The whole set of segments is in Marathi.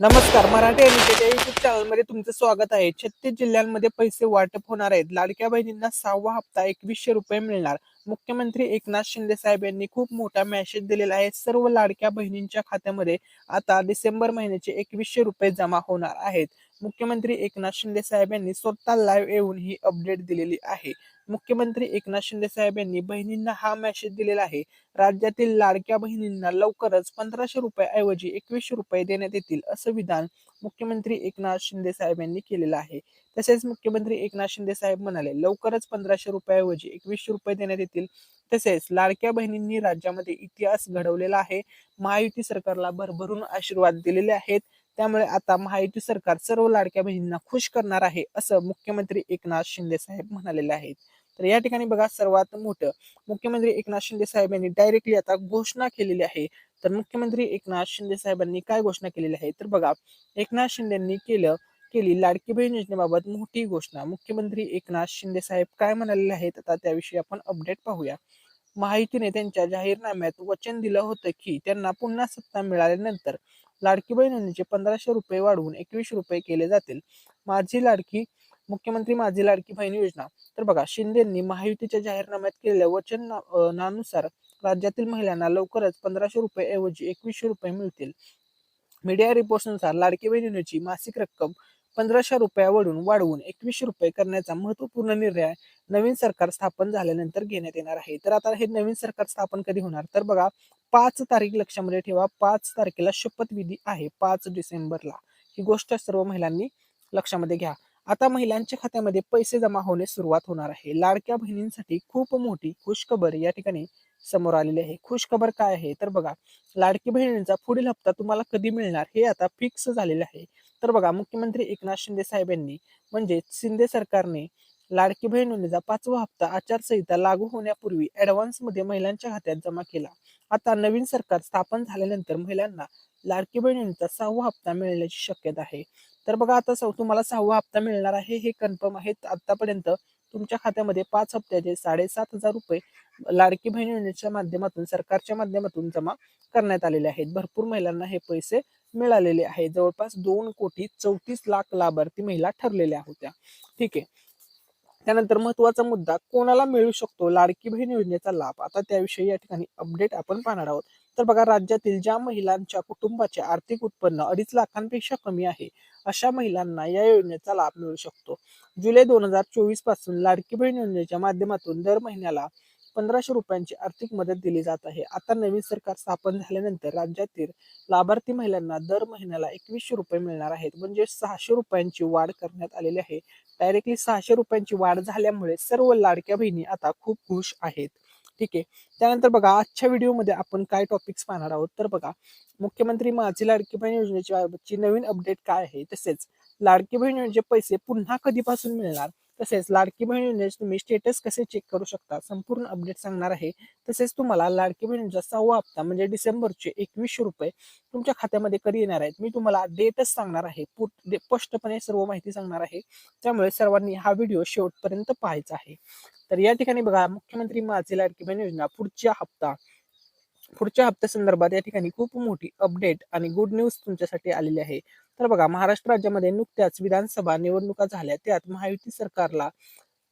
नमस्कार मराठी एनिटेच्या युट्यूब चॅनलमध्ये तुमचं स्वागत आहे. छत्तीस जिल्ह्यांमध्ये पैसे वाटप होणार आहेत. लाडक्या बहिणींना सहावा हप्ता एकवीसशे रुपये मिळणार. मुख्यमंत्री एकनाथ शिंदे साहेब यांनी खूप मोठा मेसेज दिलेला आहे. सर्व लाडक्या बहिणींच्या खात्यामध्ये आता डिसेंबर महिन्याचे एकवीसशे रुपये जमा होणार आहेत. मुख्यमंत्री एकनाथ शिंदे साहेब यांनी स्वतः लाईव्ह येऊन ही अपडेट दिलेली आहे. मुख्यमंत्री एकनाथ शिंदे साहेब यांनी बहिणींना हा मेसेज दिलेला आहे. राज्यातील लाडक्या बहिणींना लवकरच पंधराशे रुपयाऐवजी एकवीसशे रुपये देण्यात येतील असं विधान मुख्यमंत्री एकनाथ शिंदे साहेब यांनी केलेलं आहे. तसेच मुख्यमंत्री एकनाथ शिंदे साहेब म्हणाले लवकरच पंधराशे रुपयाऐवजी एकवीसशे रुपये देण्यात येतील. तसेच लाडक्या बहिणींनी राज्यामध्ये इतिहास घडवलेला आहे. महायुती सरकारला भरभरून आशीर्वाद दिलेले आहेत. त्यामुळे आता महायुती सरकार सर्व लाडक्या बहिणींना खुश करणार आहे असं मुख्यमंत्री एकनाथ शिंदे साहेब म्हणालेले आहेत. तर या ठिकाणी बघा सर्वात मोठं. मुख्यमंत्री एकनाथ शिंदे साहेब यांनी डायरेक्टली आता घोषणा केलेली आहे. तर मुख्यमंत्री एकनाथ शिंदे साहेबांनी काय घोषणा केलेली आहे? तर बघा एकनाथ शिंदे यांनी केलं केली. लाडकी बहीण योजनेबाबत मोठी घोषणा. मुख्यमंत्री एकनाथ शिंदे साहेब काय म्हणाले आहेत आता त्याविषयी आपण अपडेट पाहूया. माहितीने त्यांच्या जाहीरनाम्यात वचन दिलं होतं की त्यांना पुन्हा सत्ता मिळाल्यानंतर लाडकी बहीण योजनेचे पंधराशे रुपये वाढवून एकवीसशे रुपये केले जातील. माझी लाडकी मुख्यमंत्री माझी लाडकी बहीण योजना. तर बघा शिंदेंनी महायुतीच्या जाहीरनाम्यात केलेल्या वचनानुसार राज्यातील महिलांना लवकरच पंधराशे रुपये ऐवजी एकवीसशे रुपये मिळतील. मीडिया रिपोर्ट्सनुसार लाडकी बहिणीची मासिक रक्कम पंधराशे रुपयावरून वाढवून एकवीसशे रुपये करण्याचा महत्त्वपूर्ण निर्णय नवीन सरकार स्थापन झाल्यानंतर घेण्यात येणार आहे. तर आता हे नवीन सरकार स्थापन कधी होणार? तर बघा पाच तारीख लक्षामध्ये ठेवा. पाच तारखेला शपथविधी आहे पाच डिसेंबरला. ही गोष्ट सर्व महिलांनी लक्षामध्ये घ्या. आता महिलांच्या खात्यामध्ये पैसे जमा होणे सुरुवात होणार आहे. लाडक्या बहिणींसाठी खूप मोठी खुशखबर या ठिकाणी समोर आलेली आहे. खुशखबर काय आहे? तर बघा लाडकी बहिणींचा पुढील हप्ता तुम्हाला कधी मिळणार हे आता फिक्स झालेले आहे. तर बघा मुख्यमंत्री एकनाथ शिंदे साहेबांनी म्हणजे शिंदे सरकारने लाडकी बहीण योजनेचा पाचवा हप्ता आचारसंहिता लागू होण्यापूर्वी ऍडव्हान्समध्ये महिलांच्या खात्यात जमा केला. आता नवीन सरकार स्थापन झाल्यानंतर महिलांना लाडकी बहीण योजनेचा सहावा हप्ता मिळण्याची शक्यता आहे. तर बघा आता सौ तुम्हाला सहावा हप्ता मिळणार आहे हे कन्फर्म आहे आतापर्यंत तुमच्या खात्यामध्ये पाच हप्त्याचे साडेसात हजार रुपये लाडकी बहीण योजनेच्या माध्यमातून सरकारच्या माध्यमातून जमा करण्यात आलेले आहेत. भरपूर महिलांना हे पैसे मिळालेले आहेत. जवळपास दोन कोटी चौतीस लाख लाभार्थी महिला ठरलेल्या होत्या. ठीक आहे. त्यानंतर महत्त्वाचा मुद्दा कोणाला मिळू शकतो लाडकी बहीण योजनेचा लाभ? आता त्याविषयी या ठिकाणी अपडेट आपण पाहणार आहोत. तर बघा राज्यातील ज्या महिलांच्या कुटुंबाचे आर्थिक उत्पन्न अडीच लाखांपेक्षा कमी आहे अशा महिलांना या योजनेचा लाभ मिळू शकतो. जुलै दोन हजार चोवीसपासून लाडकी बहीण योजनेच्या माध्यमातून दर महिन्याला पंधराशे रुपयांची आर्थिक मदत दिली जात आहे. आता नवीन सरकार स्थापन झाल्यानंतर राज्यातील लाभार्थी महिलांना दर महिन्याला एकवीसशे रुपये मिळणार आहेत. म्हणजे सहाशे रुपयांची वाढ करण्यात आलेली आहे. डायरेक्टली सहाशे रुपयांची वाढ झाल्यामुळे सर्व लाडक्या बहिणी आता खूप खुश आहेत. ठीक आहे. त्यानंतर बघा आजच्या व्हिडिओमध्ये आपण काय टॉपिक्स पाहणार आहोत? तर बघा मुख्यमंत्री माझी लाडकी बहीण योजनेची बाबतची नवीन अपडेट काय आहे? तसेच लाडकी बहीण योजनेचे पैसे पुन्हा कधीपासून मिळणार? तसेच लाडकी बहीण योजनेचे तुम्ही स्टेटस कसे चेक करू शकता? संपूर्ण अपडेट सांगणार आहे. तसेच तुम्हाला लाडकी बहिणीचा सहावा हप्ता म्हणजे डिसेंबरचे एकवीसशे रुपये तुमच्या खात्यामध्ये कधी येणार आहेत? मी तुम्हाला डेटच सांगणार आहे. स्पष्टपणे सर्व माहिती सांगणार आहे. त्यामुळे सर्वांनी हा व्हिडिओ शेवटपर्यंत पाहायचा आहे. तर या ठिकाणी बघा मुख्यमंत्री माझी लाडकी बहीण योजना पुढच्या हप्ता. पुढच्या हप्त्यासंदर्भात या ठिकाणी खूप मोठी अपडेट आणि गुड न्यूज तुमच्यासाठी आलेली आहे. तर बघा महाराष्ट्र राज्यामध्ये नुकत्याच विधानसभा निवडणुका झाल्या. त्यात महायुती सरकारला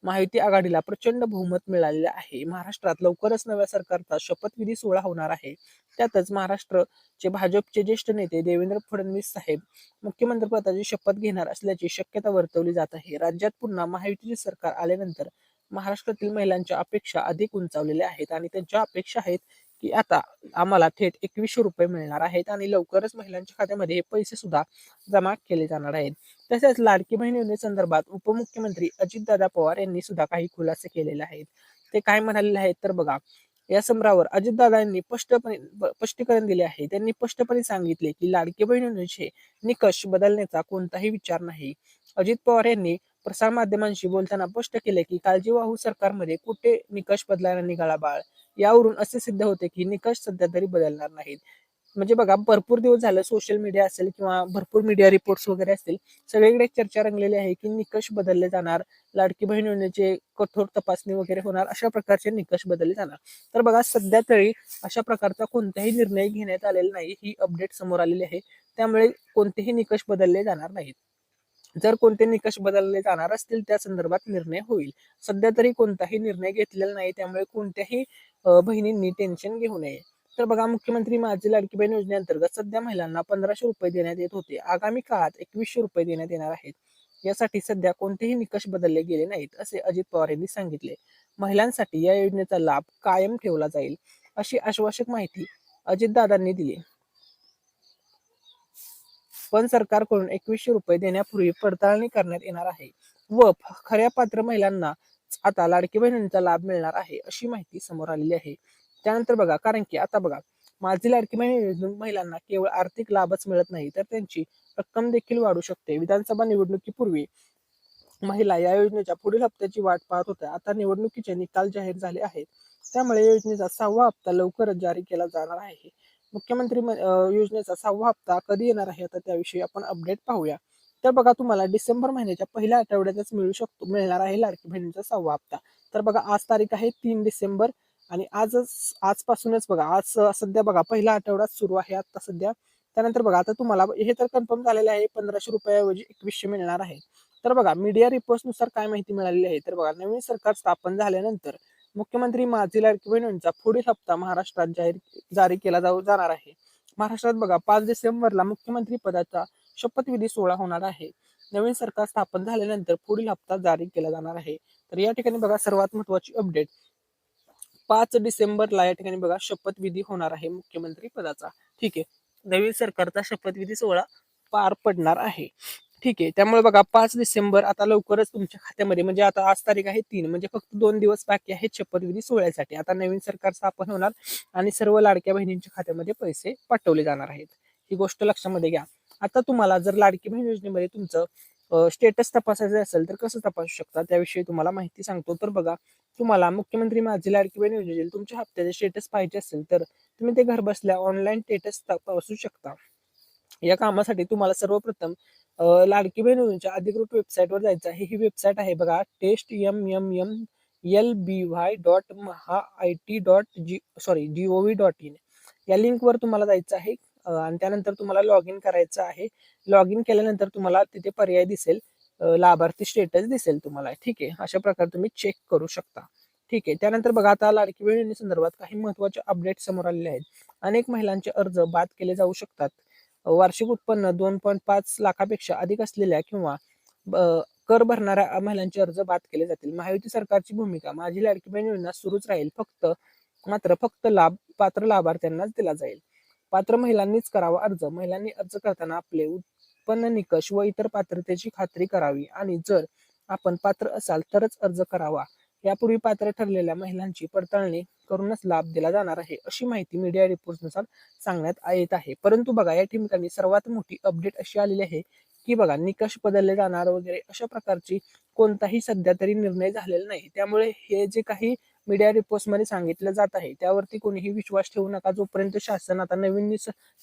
महायुती आघाडीला प्रचंड बहुमत मिळालेले आहे. महाराष्ट्रात लवकरच नव्या सरकारचा शपथविधी सोहळा होणार आहे. त्यातच महाराष्ट्रचे भाजपचे ज्येष्ठ नेते देवेंद्र फडणवीस साहेब मुख्यमंत्री पदाची शपथ घेणार असल्याची शक्यता वर्तवली जात आहे. राज्यात पुन्हा महायुतीचे सरकार आल्यानंतर महाराष्ट्रातील महिलांच्या अपेक्षा अधिक उंचावलेल्या आहेत आणि त्यांच्या अपेक्षा आहेत की आता आम्हाला थेट एकवीसशे रुपये मिळणार आहेत आणि लवकरच महिलांच्या खात्यामध्ये हे पैसे सुद्धा जमा केले जाणार आहेत. तसेच लाडकी बहीण योजनेसंदर्भात उपमुख्यमंत्री अजितदादा पवार यांनी सुद्धा काही खुलासे केलेले आहेत. ते काय म्हणालेले आहेत तर बघा या समरावर अजितदादा यांनी स्पष्टपणे स्पष्टीकरण दिले आहे. त्यांनी स्पष्टपणे सांगितले की लाडकी बहीण योजनेचे निकष बदलण्याचा कोणताही विचार नाही. अजित पवार यांनी प्रसारमाध्यमांशी बोलताना स्पष्ट केले की काळजीवाहू सरकारमध्ये कुठे निकष बदलायला निघाला बाळ? यावरून असे सिद्ध होते की निकष सध्या तरी बदलणार नाहीत. म्हणजे बघा भरपूर दिवस झालं सोशल मीडिया असेल किंवा भरपूर मीडिया रिपोर्ट्स वगैरे असतील सगळीकडे चर्चा रंगलेली आहे की निकष बदलले जाणार लाडकी बहीण योजनेचे कठोर तपासणी वगैरे होणार अशा प्रकारचे निकष बदलले जाणार. तर बघा सध्या तरी अशा प्रकारचा कोणताही निर्णय घेण्यात आलेला नाही ही अपडेट समोर आलेली आहे. त्यामुळे कोणतेही निकष बदलले जाणार नाहीत. जर कोणते निकष बदलले जाणार असतील त्या संदर्भात निर्णय होईल. सध्या तरी कोणताही निर्णय घेतलेला नाही त्यामुळे कोणत्याही बहिणींनी टेन्शन घेऊ नये. तर बघा मुख्यमंत्री माझी लाडकी बहीण योजनेअंतर्गत सध्या महिलांना पंधराशे रुपये देण्यात येत होते. आगामी काळात एकवीसशे रुपये देण्यात येणार आहेत. यासाठी सध्या कोणतेही निकष बदलले गेले नाहीत असे अजित पवार यांनी सांगितले. महिलांसाठी या योजनेचा लाभ कायम ठेवला जाईल अशी आश्वासक माहिती अजितदादांनी दिली. पण सरकारकडून एकवीसशे रुपये देण्यापूर्वी पडताळणी करण्यात येणार आहे व खऱ्या पात्र महिलांना आता लाडकी बहिणींचा लाभ मिळणार आहे अशी माहिती समोर आलेली आहे. त्यानंतर बघा कारण की आता बघा माझी लाडकी बहीण महिलांना केवळ आर्थिक लाभच मिळत नाही तर त्यांची रक्कम देखील वाढू शकते. विधानसभा निवडणुकीपूर्वी महिला या योजनेच्या पुढील हप्त्याची वाट पाहत होत्या. आता निवडणुकीचे निकाल जाहीर झाले आहेत. त्यामुळे योजनेचा सहावा हप्ता लवकरच जारी केला जाणार आहे. मुख्यमंत्री म- योजनेचा सहावा हप्ता कधी येणार आहे? आता त्याविषयी आपण अपडेट पाहूया. तर बघा तुम्हाला डिसेंबर महिन्याच्या पहिल्या आठवड्यातच मिळू शकतो मिळणार आहे लाडकी बहिणीचा सहावा हप्ता. तर बघा आज तारीख आहे तीन डिसेंबर आणि आजच आजपासूनच बघा आज सध्या बघा पहिला आठवडा सुरू आहे आता सध्या. त्यानंतर बघा आता तुम्हाला हे तर कन्फर्म झालेलं आहे पंधराशे रुपयाऐवजी एकवीसशे मिळणार आहे. तर बघा मीडिया रिपोर्ट्सनुसार काय माहिती मिळालेली आहे? तर बघा नवीन सरकार स्थापन झाल्यानंतर मुख्यमंत्री माझी लाडकी बहीण पुढील हप्ता महाराष्ट्रात जाहीर जारी केला जाऊ जाणार आहे. महाराष्ट्रात बघा पाच डिसेंबरला मुख्यमंत्री पदाचा शपथविधी सोहळा होणार आहे. नवीन सरकार स्थापन झाल्यानंतर पुढील हप्ता जारी केला जाणार आहे. तर या ठिकाणी बघा सर्वात महत्वाची अपडेट. पाच डिसेंबरला या ठिकाणी बघा शपथविधी होणार आहे मुख्यमंत्री पदाचा. ठीक आहे. नवीन सरकारचा शपथविधी सोहळा पार पडणार आहे. ठीक आहे. त्यामुळे बघा पाच डिसेंबर आता लवकरच तुमच्या खात्यामध्ये म्हणजे आता आज तारीख आहे तीन म्हणजे फक्त दोन दिवस बाकी आहेत शपथविधी सोहळ्यासाठी. आता नवीन सरकार स्थापन होणार आणि सर्व लाडक्या बहिणींच्या खात्यामध्ये पैसे पाठवले जाणार आहेत. ही गोष्ट लक्षामध्ये घ्या. आता तुम्हाला जर लाडकी बहीण योजनेमध्ये तुमचं स्टेटस तपासायचं असेल तर कसं तपासू शकता? त्याविषयी तुम्हाला माहिती सांगतो. तर बघा तुम्हाला मुख्यमंत्री माझी लाडकी बहीण योजनेतील तुमच्या हप्त्याचे स्टेटस पाहिजे असेल तर तुम्ही ते घर बसल्या ऑनलाईन स्टेटस तपासू शकता. या कामासाठी तुम्हाला सर्वप्रथम लाडकी बहिणींच्या अधिकृत वेबसाईटवर जायचं आहे. ही वेबसाईट आहे बघा test M M M L B Y dot Maha I T dot G sorry G O V dot in या लिंकवर तुम्हाला जायचं आहे आणि त्यानंतर तुम्हाला लॉग इन करायचं आहे. लॉग इन केल्यानंतर तुम्हाला तिथे पर्याय दिसेल लाभार्थी स्टेटस दिसेल तुम्हाला. ठीक आहे? अशा प्रकारे तुम्ही चेक करू शकता. ठीक आहे? त्यानंतर बघा आता लाडकी बहीण संदर्भात काही महत्त्वाचे अपडेट समोर आलेले आहेत. अनेक महिलांचे अर्ज बाद केले जाऊ शकतात. वार्षिक उत्पन्न दोन पॉईंट पाच लाखापेक्षा अधिक असलेल्या किंवा कर भरणाऱ्या महिलांचे अर्ज बाद केले जातील. महायुती सरकारची भूमिका माझी लाडकी बहीण योजना सुरूच राहील. फक्त मात्र फक्त लाभ पात्र लाभार्थ्यांनाच दिला जाईल. पात्र महिलांनीच करावा अर्ज. महिलांनी अर्ज करताना आपले उत्पन्न निकष व इतर पात्रतेची खात्री करावी. आणि जर आपण पात्र असाल तरच अर्ज करावा. यापूर्वी पात्र ठरलेल्या महिलांची पडताळणी करूनच लाभ दिला जाणार आहे अशी माहिती मीडिया रिपोर्टनुसार सांगण्यात येत आहे. परंतु बघा या ठिकाणी सर्वात मोठी अपडेट अशी आलेली आहे की बघा निकष बदलले जाणार वगैरे अशा प्रकारची कोणताही सध्या तरी निर्णय झालेला नाही. त्यामुळे हे जे काही मीडिया रिपोर्ट्समध्ये सांगितलं जात आहे. त्यावरती कोणीही विश्वास ठेवू नका. जोपर्यंत शासन आता नवीन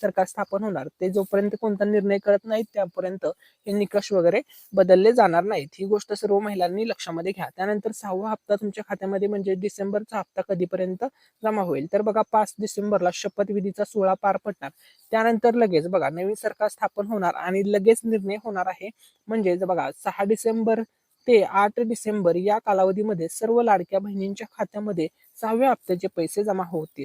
सरकार स्थापन होणार ते जोपर्यंत कोणता निर्णय करत नाहीत त्यापर्यंत हे निकष वगैरे बदलले जाणार नाहीत. ही गोष्ट सर्व महिलांनी लक्षामध्ये घ्या. त्यानंतर सहावा हप्ता तुमच्या खात्यामध्ये म्हणजे डिसेंबरचा हप्ता कधीपर्यंत जमा होईल? तर बघा पाच डिसेंबरला शपथविधीचा सोहळा पार पडणार. त्यानंतर लगेच बघा नवीन सरकार स्थापन होणार आणि लगेच निर्णय होणार आहे. म्हणजेच बघा सहा डिसेंबर ते आठ डिसेंबर या कालावधीमध्ये सर्व लाडक्या बहिणींच्या खात्यामध्ये सहाव्या हप्त्याचे पैसे जमा होतील.